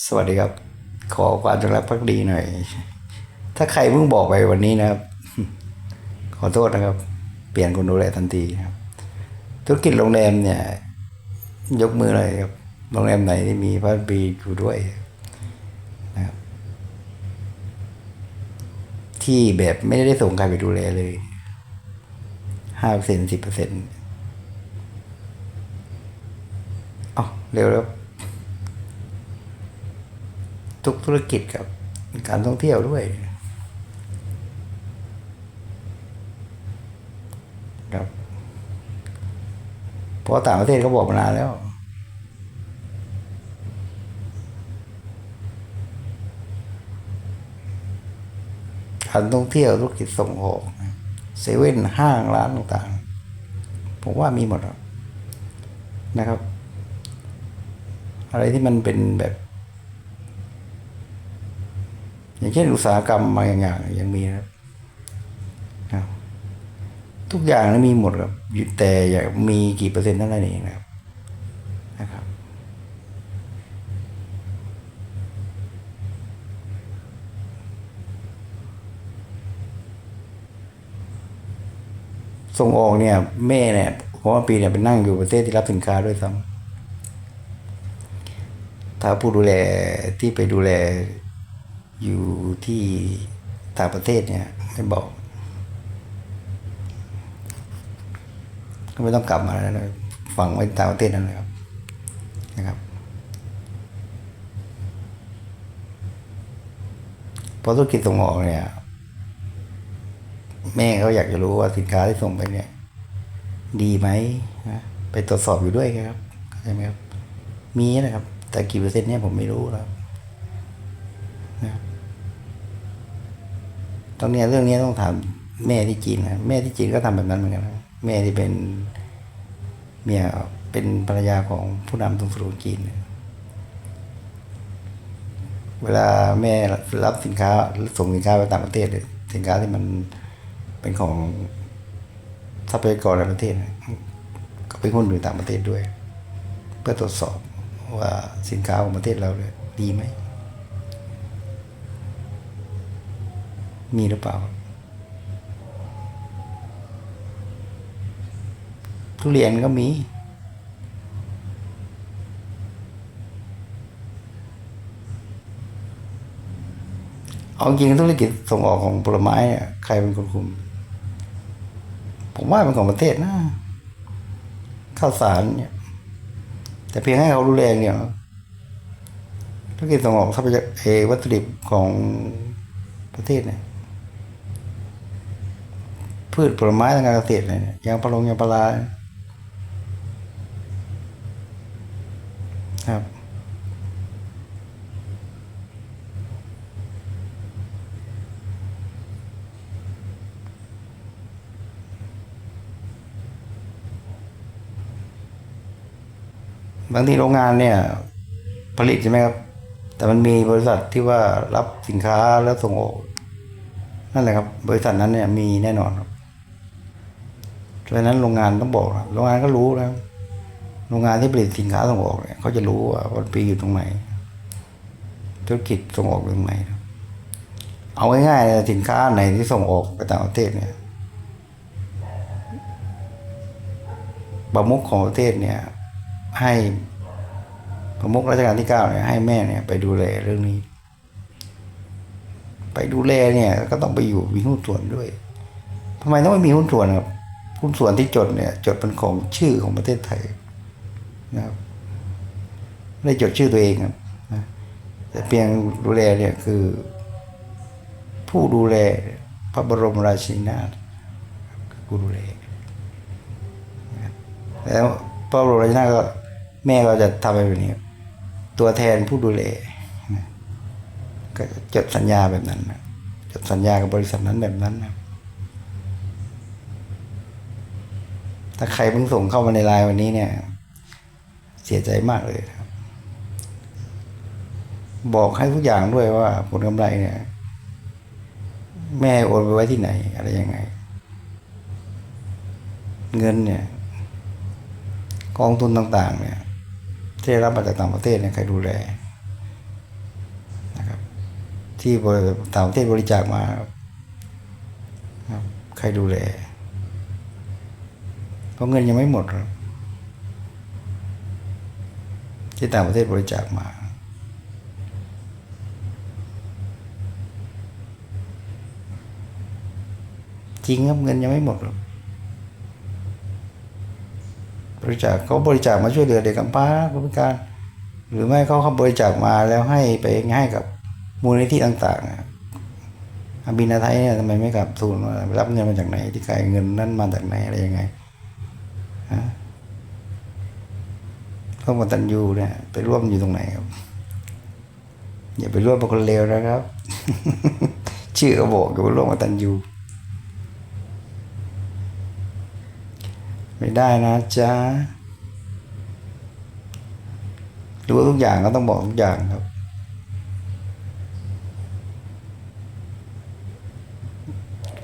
สวัสดีครับ ขอความจงรักภักดีหน่อย ถ้าใครเพิ่งบอกไปวันนี้นะครับ ขอโทษนะครับ เปลี่ยนคนดูแลทันทีครับ ธุรกิจโรงแรมเนี่ย ยกมือเลยครับ โรงแรมไหนที่มีพระบีอยู่ด้วยนะครับ ที่แบบไม่ได้ส่งใครไปดูแลเลยห้าเปอร์เซ็นสิบเปอร์เซ็นต์อ๋อเร็วแล้ว ทุกธุรกิจกับการท่องเที่ยวด้วยครับเพราะต่างประเทศเขาบอกมานานแล้วการท่องเที่ยวธุรกิจส่งออกเซเว่นห้างร้านต่างๆ ผมว่ามีหมดนะครับ อะไรที่มันเป็นแบบ อย่างเช่นอุตสาหกรรมบางอย่างยังมีนะครับทุกอย่างมีหมดครับแต่อยากมีกี่เปอร์เซ็นต์เท่านั้นเองนะครับนะครับส่งออกเนี่ยแม่เนี่ยผมว่าปีเนี่ยเป็นนั่งอยู่ประเทศที่รับสินค้าด้วยซ้ำถ้าผู้ดูแลที่ไปดูแล อยู่ที่ต่างประเทศเนี่ยไม่บอก ก็ไม่ต้องกลับมาแล้วฝังไว้ต่างประเทศนั่นเลยครับนะครับเพราะธุรกิจส่งออกเนี่ย แม่เขาอยากจะรู้ว่าสินค้าที่ส่งไปเนี่ย ดีไหมนะไปตรวจสอบอยู่ด้วยครับเข้าใจไหมครับ มีนะครับ แต่กี่เปอร์เซ็นต์เนี่ยผมไม่รู้แล้วนะครับ ตรงเนี้ยเรื่องนี้ต้องถามแม่ที่จีนนะแม่ที่จีนก็ทำแบบนั้นเหมือนกันนะแม่ที่เป็นเมียเป็นภรรยาของผู้นำตรงสุดจีนเนี่ยเวลาแม่รับสินค้าส่งสินค้าไปต่างประเทศเนี่ยสินค้าที่มันเป็นของทรัพยากรในประเทศก็ไปหุ้นอยู่ต่างประเทศด้วย เพื่อตรวจสอบว่าสินค้าของประเทศเราเนี่ยดีไหม มีหรือเปล่า ทุเรียนก็มี เอาจริงธุรกิจส่งออกของผลไม้เนี่ยใครเป็นคนคุม ผมว่าเป็นของประเทศนะข้าวสารเนี่ย แต่เพียงให้เขาดูแลอย่างเดียธุรกิจส่งออกทรัพยากรเออวัตถุดิบของประเทศเนี่ย พืชผลไม้ทางการเกษตรเนี่ยยางพารายางพาราครับบางทีโรงงานเนี่ย ผลิตใช่ไหมครับ แต่มันมีบริษัทที่ว่ารับสินค้าแล้วส่งออก นั่นแหละครับ บริษัทนั้นเนี่ยมีแน่นอนครับ เพราะนั้นโรงงานต้องบอกโรงงานก็รู้นะโรงงานที่ผลิตสินค้าส่งออกเนี่ยเขาจะรู้ว่าวันปีอยู่ตรงไหน ธุรกิจส่งออกตรงไหนเอาง่ายๆสินค้าไหนที่ส่งออกไปต่างประเทศเนี่ยประมุขของประเทศเนี่ย ให้ประมุขรัชกาลที่เก้าเนี่ยให้แม่เนี่ย ไปดูแลเรื่องนี้ ไปดูแลเนี่ย ก็ต้องไปอยู่มีหุ้นส่วนด้วยทำไมต้องไม่มีหุ้นส่วนครับ หุ้นส่วนที่จดเนี่ยจดเป็นของชื่อของประเทศไทยนะครับไม่ได้จดชื่อตัวเองครับนะแต่เพียงดูแลเนี่ยคือ ผู้ดูแลพระบรมราชินีนาถคือผู้ดูแลแล้วพระบรมราชินีนาถก็แม่ก็จะทำแบบนี้ ตัวแทนผู้ดูแลก็จดสัญญาแบบนั้นนะจดสัญญากับบริษัทนั้นแบบนั้นนะ ถ้าใครเพิ่งส่งเข้ามาในไลน์วันนี้เนี่ย เสียใจมากเลยครับ บอกให้ทุกอย่างด้วยว่าผลกำไรเนี่ย แม่โอนไปไว้ที่ไหน อะไรยังไง เงินเนี่ย กองทุนต่างๆ เนี่ยที่ได้รับมาจากต่างประเทศเนี่ยใครดูแลที่บริต่างประเทศบริจาคมาครับใครดูแล ราะเงินยังไม่หมดครับที่ต่างประเทศบริจาคมา จริงครับเงินยังไม่หมดหรอกบริจาคเขาบริจาคมาช่วยเหลือเด็กกำพร้าผู้พิการ หรือไม่เขาเขาบริจาคมาแล้วให้ไปให้กับมูลนิธิต่างๆอาบินาไทยเนี่ยทำไมไม่กลับทูลว่ารับเงินมาจากไหนที่ใครเงินนั้นมาจากไหนอะไรยังไง ฮะพวกมตันยูเนี่ย ไปร่วมอยู่ตรงไหนครับ อย่าไปร่วมกับคนเลวนะครับ ชื่อก็บอกอยู่ว่าร่วมมตันยูไม่ได้นะจ๊ะรู้ทุกอย่างก็ต้องบอกทุกอย่างครับ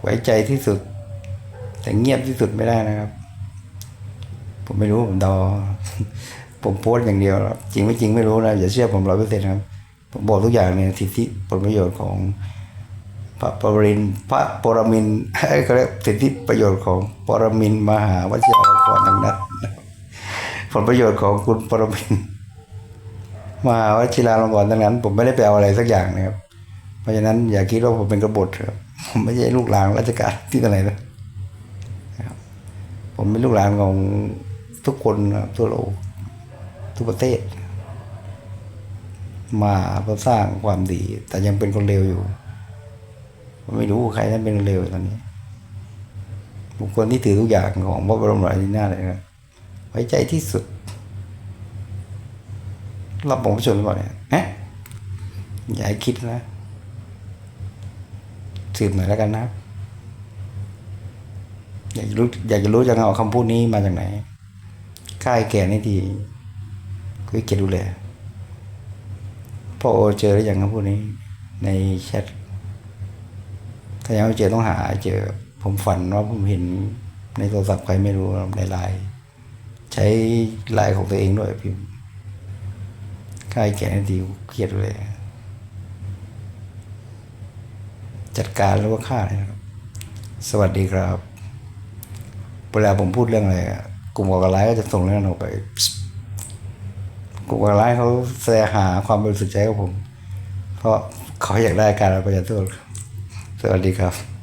ไว้ใจที่สุด แต่เงียบที่สุดไม่ได้นะครับ ผมไม่รู้ผมเดาผมโพสต์อย่างเดียวจริงไม่จริงไม่รู้นะอย่าเชื่อผมร้อยเปอร์เซ็นต์ครับ ผมบอกทุกอย่างในสิทธิผลประโยชน์ของพระปรินพระปรมินเขาเรียกสิทธิประโยชน์ของปรมินมหาวชิรลงกรณ์ทั้งนั้นนะผลประโยชน์ของคุณปรมินมหาวชิราลงกรณ์ทั้งนั้น ผมไม่ได้ไปเอาอะไรสักอย่างนะครับ เพราะฉะนั้นอย่าคิดว่าผมเป็นกบฏครับผมไม่ใช่ลูกหลานราชการที่ไหนนะนะครับผมเป็นลูกหลานของ ทุกคนครับทั่วโลกทุกประเทศ มาเพื่อสร้างความดี แต่ยังเป็นคนเลวอยู่ ไม่รู้ใครนั้นเป็นคนเลวตอนนี้ บุคคลที่ถือทุกอย่างของพระบรมราชินีนาถเลยนะครับไว้ใจที่สุดรับผมประชนหรือเปล่าเนี่ยฮะอย่าให้คิดนะสืบหน่อยแล้วกันนะ อยากจะรู้อยากจะรู้จังเอาคำพูดนี้มาจากไหน ค่ายแก่นี่ทีคุยเกียรดูแลพ่อโอเจอหรือยังคำพูดนี้ ในแชทถ้ายังไม่เจอต้องหาเจอผมฝันว่าผมเห็นในโทรศัพท์ใครไม่รู้ในไลน์ใช้ไลน์ของตัวเองด้วยพิมพ์ค่ายแก่นาทีเครียดเลยจัดการแล้วก็ฆ่าเลยนะครับ สวัสดีครับ เวลาผมพูดเรื่องอะไรอะ กลุ่มก่อการร้ายก็จะส่งเรื่องนั้นออกไป กลุ่มก่อการร้ายเขาแสหาความบริสุทธิ์ใจของผม เพราะเขาอยากได้การประทานโทษครับสวัสดีครับ